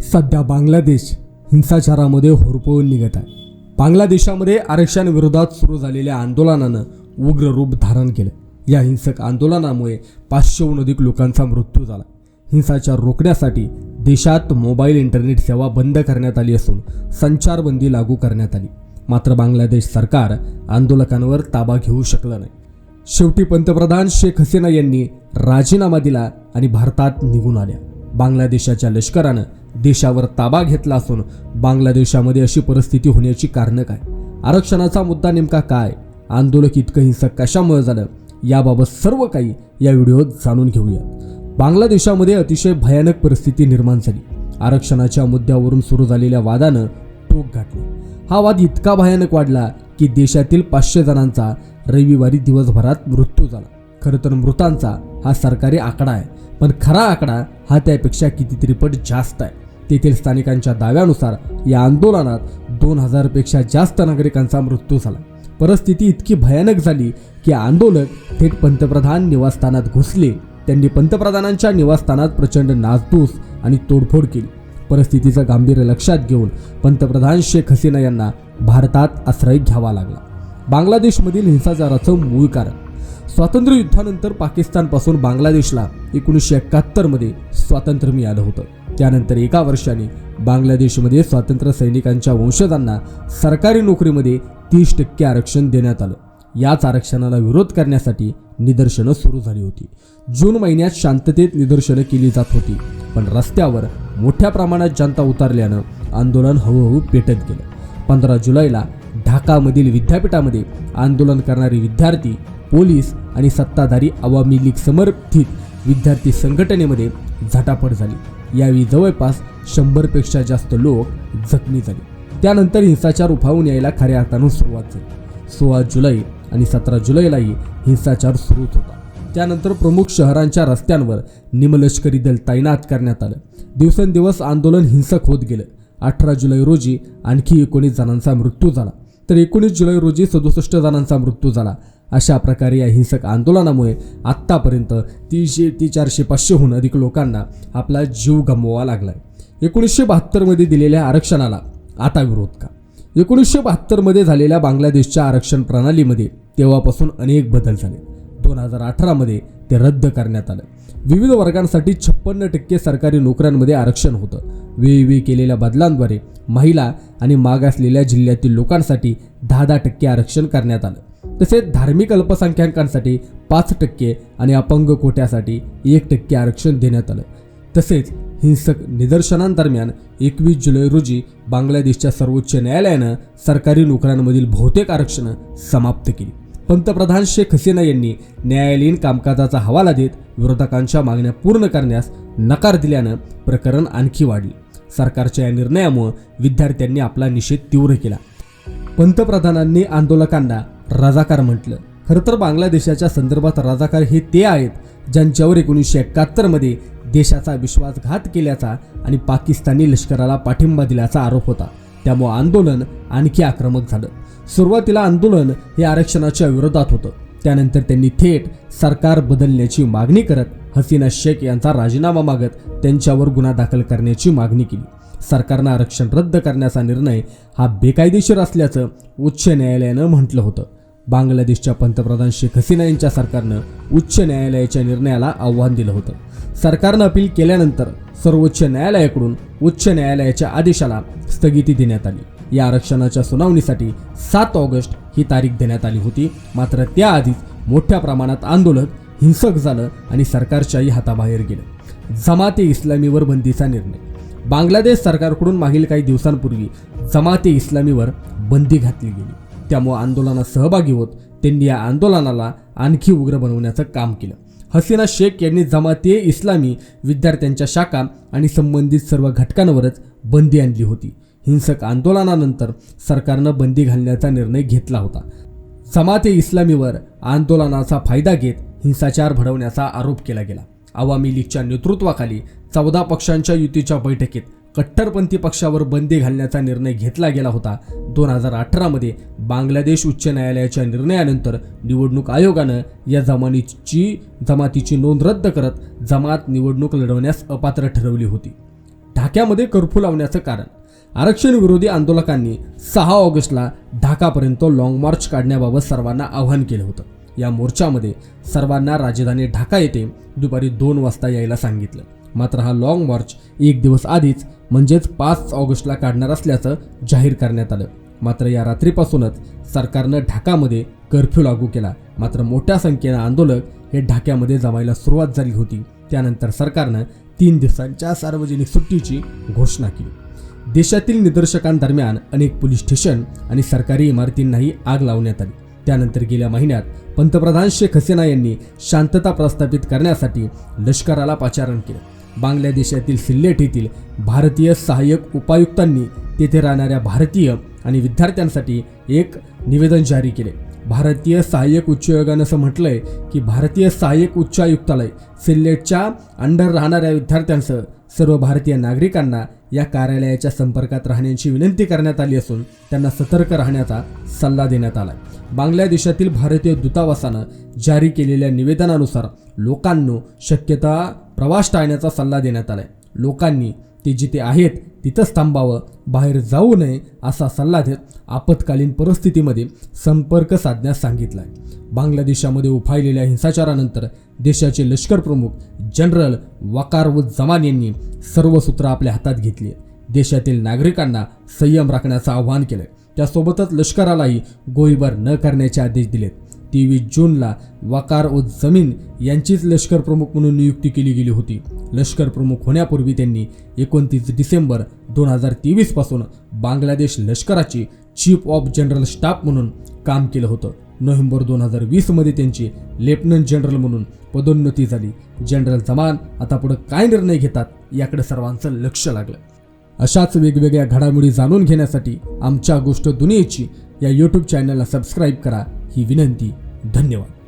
सध्या बांगलादेश हिंसाचारामध्ये होरपळून निघत आहे. बांगलादेशामध्ये आरक्षणाविरोधात सुरू झालेल्या आंदोलनानं उग्र रूप धारण केलं. या हिंसक आंदोलनामुळे पाचशेहून अधिक लोकांचा मृत्यू झाला. हिंसाचार रोखण्यासाठी देशात मोबाईल इंटरनेट सेवा बंद करण्यात आली असून संचारबंदी लागू करण्यात आली. मात्र बांगलादेश सरकार आंदोलकांवर ताबा घेऊ शकलं नाही. शेवटी पंतप्रधान शेख हसीना यांनी राजीनामा दिला आणि भारतात निघून आल्या. बांगलादेशाच्या लष्करानं देशावर ताबा घेतला असून बांगलादेशामध्ये अशी परिस्थिती होण्याची कारणं काय? आरक्षणाचा मुद्दा नेमका काय? आंदोलक इतकं हिंसक कशामुळे झालं? याबाबत सर्व काही या व्हिडिओत जाणून घेऊया. बांगलादेशामध्ये अतिशय भयानक परिस्थिती निर्माण झाली. आरक्षणाच्या मुद्द्यावरून सुरू झालेल्या वादानं टोक गाठले हा वाद इतका भयानक वाढला की देशातील पाचशे जणांचा रविवारी दिवसभरात मृत्यू झाला. खरं तर मृतांचा हा सरकारी आकडा आहे. पण खरा आकडा हा त्यापेक्षा कितीतरी पट जास्त आहे. तेथील स्थानिकांच्या दाव्यानुसार या आंदोलनात दोन हजारपेक्षा जास्त नागरिकांचा मृत्यू झाला. परिस्थिती इतकी भयानक झाली की आंदोलक थेट पंतप्रधान निवासस्थानात घुसले. त्यांनी पंतप्रधानांच्या निवासस्थानात प्रचंड नासधूस आणि तोडफोड केली. परिस्थितीचं गांभीर्य लक्षात घेऊन पंतप्रधान शेख हसीना यांना भारतात आश्रय घ्यावा लागला. बांगलादेशमधील हिंसाचाराचं मूळ कारण स्वातंत्र्य युद्धानंतर पाकिस्तानपासून बांगलादेशला एकोणीसशे एकाहत्तरमध्ये स्वातंत्र्य मिळालं होतं. त्यानंतर एका वर्षाने बांगलादेशमध्ये स्वातंत्र्य सैनिकांच्या वंशजांना सरकारी नोकरीमध्ये तीस टक्के आरक्षण देण्यात आलं. याच आरक्षणाला विरोध करण्यासाठी निदर्शनं सुरू झाली होती. जून महिन्यात शांततेत निदर्शनं केली जात होती. पण रस्त्यावर मोठ्या प्रमाणात जनता उतरल्यानं आंदोलन हळूहळू पेटत गेलं. पंधरा जुलैला ढाकामधील विद्यापीठामध्ये आंदोलन करणारे विद्यार्थी पोलीस आणि सत्ताधारी आवामी लीग समर्थित विद्यार्थी संघटनेमध्ये झटापट झाली. यावेळी जवळपास शंभरपेक्षा जास्त लोक जखमी झाले. त्यानंतर हिंसाचार उफावून यायला खऱ्या अर्थानं सुरुवात झाली. सोळा जुलै आणि सतरा जुलैलाही हिंसाचार सुरूच होता. त्यानंतर प्रमुख शहरांच्या रस्त्यांवर निमलष्करी दल तैनात करण्यात आलं. दिवसेंदिवस आंदोलन हिंसक होत गेलं. अठरा जुलै रोजी आणखी एकोणीस जणांचा मृत्यू झाला. तर एकोणीस जुलै रोजी सदुसष्ट जणांचा मृत्यू झाला. अशा प्रकारे या हिंसक आंदोलनामुळे आत्तापर्यंत तीनशे ते चारशे पाचशेहून अधिक लोकांना आपला जीव गमवावा लागलाय. एकोणीसशे बहात्तरमध्ये दिलेल्या आरक्षणाला आता विरोध का? एकोणीसशे बहात्तरमध्ये झालेल्या बांगलादेशच्या आरक्षण प्रणालीमध्ये तेव्हापासून अनेक बदल झाले. दोन हजार अठरामध्ये ते रद्द करण्यात आलं. विविध वर्गांसाठी छप्पन्न टक्के सरकारी नोकऱ्यांमध्ये आरक्षण होतं. वेळोवेळी केलेल्या बदलांद्वारे महिला आणि मागासलेल्या जिल्ह्यातील लोकांसाठी दहा दहा टक्के आरक्षण करण्यात आलं. तसेच धार्मिक अल्पसंख्याकांसाठी पाच टक्के आणि अपंग कोट्यासाठी एक टक्के आरक्षण देण्यात आलं. तसेच हिंसक निदर्शनांदरम्यान एकवीस जुलै रोजी बांगलादेशच्या सर्वोच्च न्यायालयानं सरकारी नोकऱ्यांमधील बहुतेक आरक्षणं समाप्त केली. पंतप्रधान शेख हसीना यांनी न्यायालयीन कामकाजाचा हवाला देत विरोधकांच्या मागण्या पूर्ण करण्यास नकार दिल्यानं प्रकरण आणखी वाढले. सरकारच्या या निर्णयामुळे विद्यार्थ्यांनी आपला निषेध तीव्र केला. पंतप्रधानांनी आंदोलकांना राजाकार म्हटलं. खरं तर बांगलादेशाच्या संदर्भात राजाकार हे ते आहेत ज्यांच्यावर एकोणीसशे एकाहत्तरमध्ये देशाचा विश्वासघात केल्याचा आणि पाकिस्तानी लष्कराला पाठिंबा दिल्याचा आरोप होता. त्यामुळे आंदोलन आणखी आक्रमक झालं. सुरुवातीला आंदोलन हे आरक्षणाच्या विरोधात होतं. त्यानंतर त्यांनी थेट सरकार बदलण्याची मागणी करत हसीना शेख यांचा राजीनामा मागत त्यांच्यावर गुन्हा दाखल करण्याची मागणी केली. सरकारनं आरक्षण रद्द करण्याचा निर्णय हा बेकायदेशीर असल्याचं उच्च न्यायालयानं म्हटलं होतं. बांगलादेशच्या पंतप्रधान शेख हसीना यांच्या सरकारनं उच्च न्यायालयाच्या निर्णयाला आव्हान दिलं होतं. सरकारनं अपील केल्यानंतर सर्वोच्च न्यायालयाकडून उच्च न्यायालयाच्या आदेशाला स्थगिती देण्यात आली. या आरक्षणाच्या सुनावणीसाठी सात ऑगस्ट ही तारीख देण्यात आली होती. मात्र त्याआधीच मोठ्या प्रमाणात आंदोलन हिंसक झालं आणि सरकारच्याही हाताबाहेर गेलं. जमाते इस्लामीवर बंदीचा निर्णय. बांगलादेश सरकारकडून मागील काही दिवसांपूर्वी जमाते इस्लामीवर बंदी घातली गेली. त्यामुळे आंदोलनात सहभागी होत त्यांनी या आंदोलनाला आणखी उग्र बनवण्याचं काम केलं. हसीना शेख यांनी जमाते इस्लामी विद्यार्थ्यांच्या शाखा आणि संबंधित सर्व घटकांवरच बंदी आणली होती. हिंसक आंदोलनानंतर सरकारनं बंदी घालण्याचा निर्णय घेतला होता. जमाते इस्लामीवर आंदोलनाचा फायदा घेत हिंसाचार भडवण्याचा आरोप केला गेला. आवामी लीगच्या नेतृत्वाखाली चौदा पक्षांच्या युतीच्या बैठकीत कट्टरपंथी पक्षावर बंदी घालण्याचा निर्णय घेतला गेला होता. दोन हजार अठरामध्ये बांगलादेश उच्च न्यायालयाच्या निर्णयानंतर निवडणूक आयोगानं या जमानीची जमातीची नोंद रद्द करत जमात निवडणूक लढवण्यास अपात्र ठरवली होती. ढाक्यामध्ये कर्फ्यू लावण्याचं कारण आरक्षण विरोधी आंदोलकांनी सहा ऑगस्टला ढाकापर्यंत लाँग मार्च काढण्याबाबत सर्वांना आवाहन केलं होतं. या मोर्चामध्ये सर्वांना राजधानी ढाका येथे दुपारी दोन वाजता यायला सांगितलं. मात्र हा लाँग मार्च एक दिवस आधीच म्हणजेच पाच ऑगस्टला काढणार असल्याचं जाहीर करण्यात आलं. मात्र या रात्रीपासूनच सरकारनं ढाकामध्ये कर्फ्यू लागू केला. मात्र मोठ्या संख्येनं आंदोलक हे ढाक्यामध्ये जमायला सुरुवात झाली होती. त्यानंतर सरकारनं तीन दिवसांच्या सार्वजनिक सुट्टीची घोषणा केली. देशातील निदर्शकांदरम्यान अनेक पोलीस स्टेशन आणि सरकारी इमारतींनाही आग लावण्यात आली. त्यानंतर गेल्या महिन्यात पंतप्रधान शेख हसीना यांनी शांतता प्रस्थापित करण्यासाठी लष्कराला पाचारण केलं. बांगलादेशातील सिल्लेट येथील भारतीय सहाय्यक उपायुक्तांनी तेथे राहणाऱ्या भारतीय आणि विद्यार्थ्यांसाठी एक निवेदन जारी केले. भारतीय सहाय्यक उच्चायोगानं असं म्हटलंय की भारतीय सहाय्यक उच्चायुक्तालय सिल्लेटच्या अंडर राहणाऱ्या विद्यार्थ्यांसह सर्व भारतीय नागरिकांना या कार्यालयाच्या संपर्कात राहण्याची विनंती करण्यात आली असून त्यांना सतर्क राहण्याचा सल्ला देण्यात आला बांगलादेशातील भारतीय दूतावासानं जारी केलेल्या निवेदनानुसार लोकांनो शक्यता प्रवास टाळण्याचा सल्ला देण्यात आलाय. लोकांनी ते जिथे आहेत तिथंच थांबावं बाहेर जाऊ नये असा सल्ला देत आपत्कालीन परिस्थितीमध्ये संपर्क साधण्यास सांगितलाय. बांगलादेशामध्ये उफाळलेल्या हिंसाचारानंतर देशाचे लष्कर प्रमुख जनरल वकार उद जमान यांनी सर्व सूत्र आपल्या हातात घेतली देशातील नागरिकांना संयम राखण्याचं आवाहन केलंय. त्यासोबतच लष्करालाही गोळीबार न करण्याचे आदेश दिलेत. तेवीस जूनला वकार उद जमीन यांचीच लष्कर प्रमुख म्हणून नियुक्ती केली गेली होती. लष्कर प्रमुख होण्यापूर्वी त्यांनी एकोणतीस डिसेंबर दोन हजार तेवीसपासून बांगलादेश लष्कराची चीफ ऑफ जनरल स्टाफ म्हणून काम केलं होतं. नोव्हेंबर दोन हजार वीसमध्ये त्यांची लेफ्टनंट जनरल म्हणून पदोन्नती झाली. जनरल जमान आता पुढे काय निर्णय घेतात याकडे सर्वांचं लक्ष लागलं. अशाच वेगवेगळ्या घडामोडी जाणून घेण्यासाठी आमच्या गोष्ट दुनियेची या यूट्यूब चॅनलला सबस्क्राईब करा. ही विनंती. धन्यवाद.